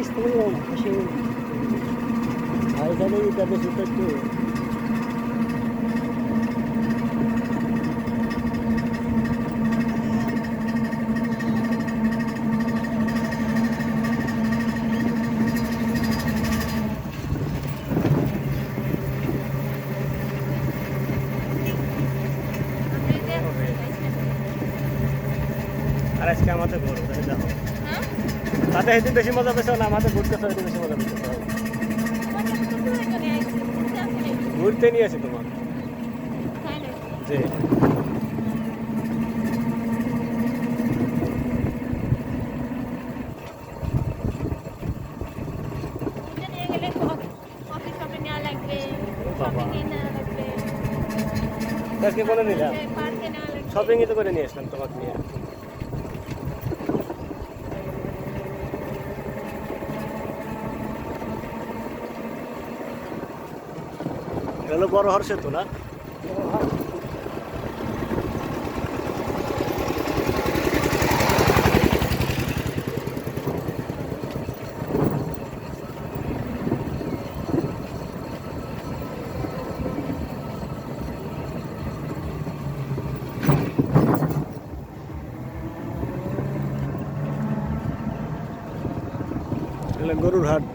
Mabilis tulong kasi ay sa nyo yung gabi sa tatlo. আর আজকে আমাদের ঘর ওখানে তাতে হেঁটে বেশি মজা পেয়েছে না? আমাদের ঘুরতে হেঁটে বেশি মজা পেয়েছে। ঘুরতে নিয়ে আসি তোমার। আজকে করে নিলাম শপিংই তো করে নিয়ে আসলাম তোমাকে নিয়ে। এটা হলো বড় হর সেতু না? গরুর হাট।